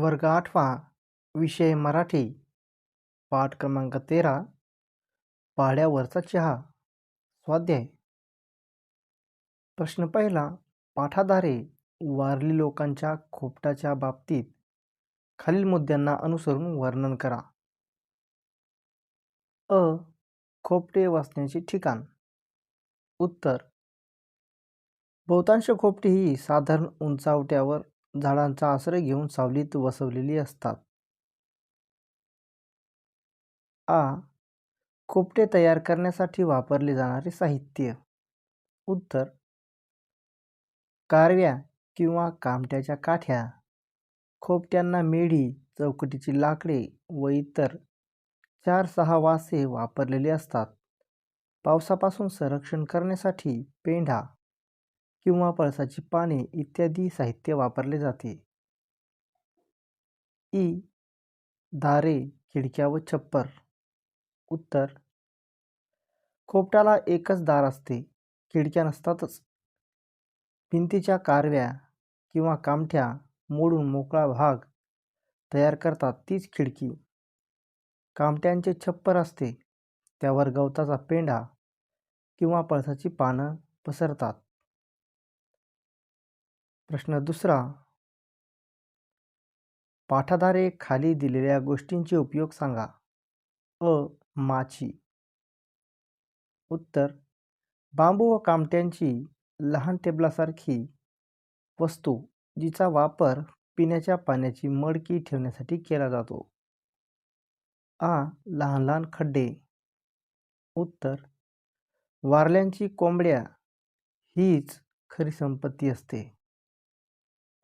वर्ग आठवा विषय मराठी. पाठ क्रमांक तेरा पाड्यावरचा चहा. स्वाध्याय. प्रश्न पहिला पाठाधारे वारली लोकांच्या खोपटाच्या बाबतीत खालील मुद्द्यांना अनुसरून वर्णन करा. अ खोपटे वाचण्याचे ठिकाण. उत्तर. बहुतांश खोपटी ही साधारण उंचावट्यावर झाडांचा आश्रय घेऊन सावलीत वसवलेली असतात. आ. खोपटे तयार करण्यासाठी वापरले जाणारे साहित्य. उत्तर. कारव्या किंवा कामट्याच्या काठ्या. खोपट्यांना मेढी चौकटीची लाकडे व इतर चार सहा वासे वापरलेले असतात. पावसापासून संरक्षण करण्यासाठी पेंढा किंवा पळसाची पाने इत्यादी साहित्य वापरले जाते. ई. दारे खिडक्या व छप्पर. उत्तर. खोपट्याला एकच दार असते. खिडक्या नसतातच. भिंतीच्या कारव्या किंवा कामठ्या मोडून मोकळा भाग तयार करतात तीच खिडकी. कामट्यांचे छप्पर असते. त्यावर गवताचा पेंढा किंवा पळसाची पानं पसरतात. प्रश्न दुसरा. पाठाधारे खाली दिलेल्या गोष्टींचे उपयोग सांगा. अ. माची. उत्तर. बांबू व कामट्यांची लहान टेबलासारखी वस्तू जिचा वापर पिण्याच्या पाण्याची मडकी ठेवण्यासाठी केला जातो. आ. लहान लहान खड्डे. उत्तर. वारल्यांची कोंबड्या. हीच खरी संपत्ती असते.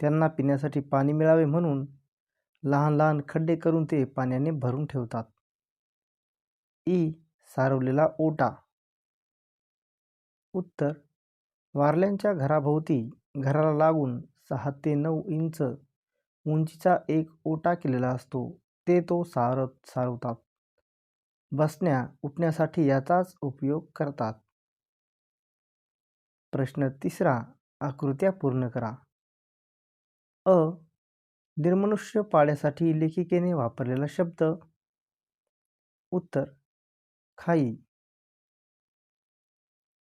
त्यांना पिण्यासाठी पाणी मिळावे म्हणून लहान लहान खड्डे करून ते पाण्याने भरून ठेवतात. ई. सारवलेला ओटा. उत्तर. वारल्यांच्या घराभोवती घराला लागून सहा ते नऊ इंच उंचीचा एक ओटा केलेला असतो. ते तो सारत सारवतात. बसण्या उठण्यासाठी याचाच उपयोग करतात. प्रश्न तिसरा. आकृत्या पूर्ण करा. अ निर्मनुष्य पाळ्यासाठी लेखिकेने वापरलेला शब्द. उत्तर खाई.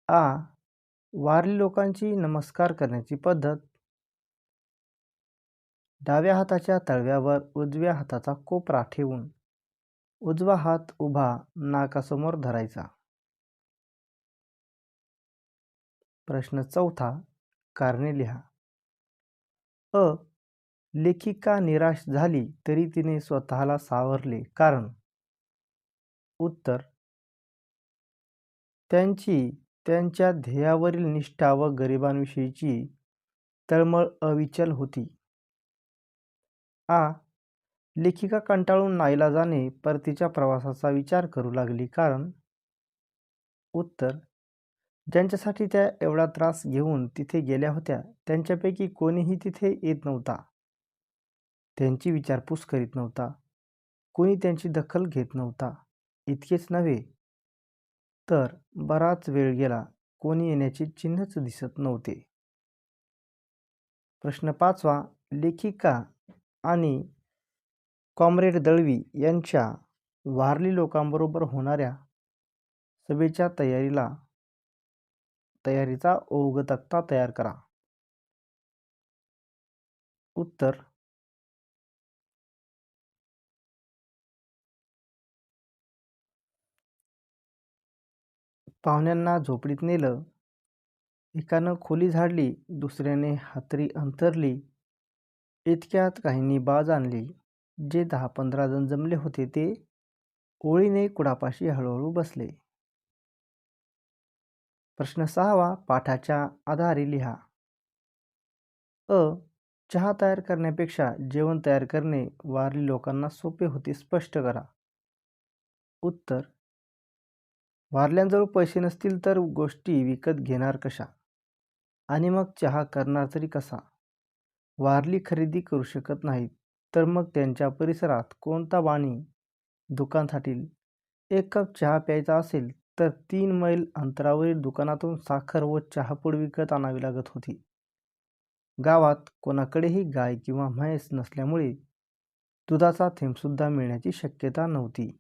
आ वारली लोकांची नमस्कार करण्याची पद्धत. डाव्या हाताच्या तळव्यावर उजव्या हाताचा कोपरा ठेवून उजवा हात उभा नाकासमोर धरायचा. प्रश्न चौथा कारणे लिहा. अ लेखिका निराश झाली तरी तिने स्वतःला सावरले. कारण? उत्तर? त्यांची त्यांच्या ध्येयावरील निष्ठा व गरिबांविषयीची तळमळ अविचल होती. आ. लेखिका कंटाळून नाईलाजाने परतीच्या प्रवासाचा विचार करू लागली. कारण? उत्तर? ज्यांच्यासाठी त्या एवढा त्रास घेऊन तिथे गेल्या होत्या त्यांच्यापैकी कोणीही तिथे येत नव्हता. त्यांची विचारपूस करीत नव्हता. कोणी त्यांची दखल घेत नव्हता. इतकेच नव्हे. तर बराच वेळ गेला. कोणी येण्याचे चिन्हच दिसत नव्हते. प्रश्न पाचवा. लेखिका आणि कॉम्रेड दळवी यांच्या वारली लोकांबरोबर होणाऱ्या सभेच्या तयारीला तयारीचा ओघ तक्ता तयार करा. उत्तर पाहुण्यांना झोपडीत नेलं. एकानं खोली झाडली दुसऱ्याने हातरी अंतरली इतक्यात काहींनी बाज आणली. जे दहा पंधरा जण जमले होते ते ओळीने कुडापाशी हळूहळू बसले. प्रश्न सहावा पाठाच्या आधारे लिहा. अ चहा तयार करण्यापेक्षा जेवण तयार करणे वारली लोकांना सोपे होते स्पष्ट करा. उत्तर वारल्यांजवळ पैसे नसतील तर गोष्टी विकत घेणार कशा? आणि मग चहा करणार तरी कसा? वारली खरेदी करू शकत नाहीत तर मग त्यांच्या परिसरात कोणता वाणी दुकानासाठी एक कप चहा प्यायचा असेल तर तीन मैल अंतरावरील दुकानातून साखर व चहापूड विकत आणावी लागत होती. गावात कोणाकडेही गाय किंवा म्हैस नसल्यामुळे दुधाचा थेंबसुद्धा मिळण्याची शक्यता नव्हती.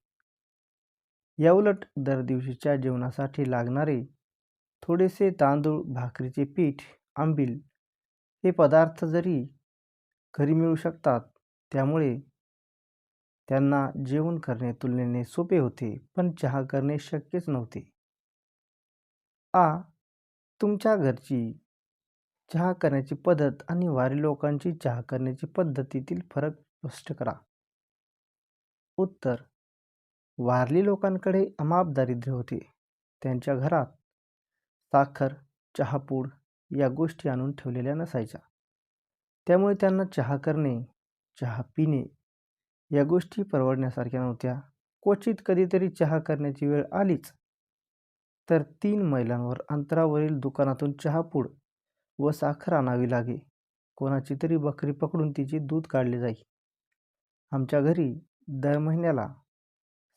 याउलट दर दिवशीच्या जेवणासाठी लागणारे थोडेसे तांदूळ भाकरीचे पीठ आंबील हे पदार्थ जरी घरी मिळू शकतात त्यामुळे त्यांना जेवण करणे तुलनेने सोपे होते पण चहा करणे शक्यच नव्हते. आ तुमच्या घरची चहा करण्याची पद्धत आणि वारी लोकांची चहा करण्याची पद्धतीतील फरक स्पष्ट करा. उत्तर वारली लोकांकडे अमाप दारिद्र्य होते. त्यांच्या घरात साखर चहापूड या गोष्टी आणून ठेवलेल्या नसायच्या. त्यामुळे त्यांना चहा करणे चहा पिणे या गोष्टी परवडण्यासारख्या नव्हत्या. क्वचित कधीतरी चहा करण्याची वेळ आलीच. तर तीन मैलांवर अंतरावरील दुकानातून चहापूड व साखर आणावी लागे. कोणाची तरी बकरी पकडून तिचे दूध काढले जाई. आमच्या घरी दर महिन्याला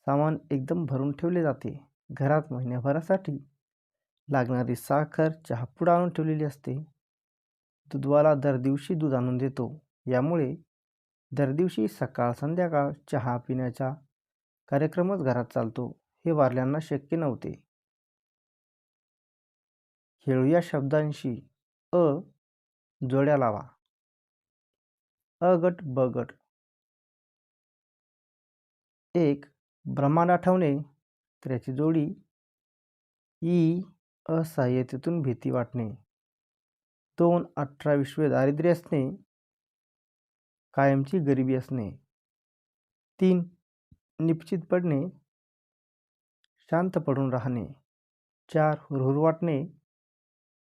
सामान एकदम भरून ठेवले जाते. घरात महिन्याभरासाठी लागणारी साखर चहापूड आणून ठेवलेली असते. दुधवाला दर दिवशी दूध आणून देतो. यामुळे दर दिवशी सकाळ संध्याकाळ चहा पिण्याचा कार्यक्रमच घरात चालतो. हे वारल्यांना शक्य नव्हते. खेळू या शब्दांशी अ जोड्या लावा. अ गट ब गट. एक ब्रह्मांड आठवणे तर याची जोडी ई असहाय्यतेतून भीती वाटणे. दोन अठरा विश्वे दारिद्र्य असणे कायमची गरिबी असणे. तीन निश्चित पडणे शांत पडून राहणे. चार हुरहुर वाटणे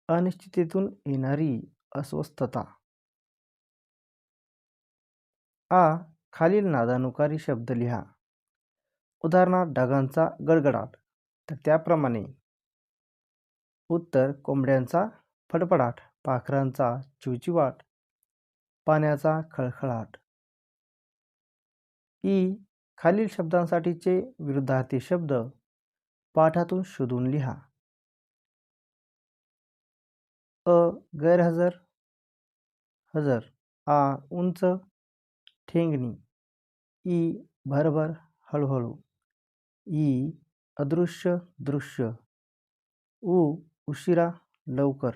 अनिश्चितेतून येणारी अस्वस्थता. आ खालील नादानुकारी शब्द लिहा. उदाहरणार्थ ढगांचा गडगडाट. तर त्याप्रमाणे उत्तर कोंबड्यांचा फडफडाट पाखरांचा चिवचिवाट पाण्याचा खळखळाट. ई. खालील शब्दांसाठीचे विरुद्धार्थी शब्द पाठातून शोधून लिहा. अ. गैरहजर हजर आ. उंच ठेंगणी ई. भरभर हळूहळू. ई अदृश्य दृश्य. उ उशिरा लवकर.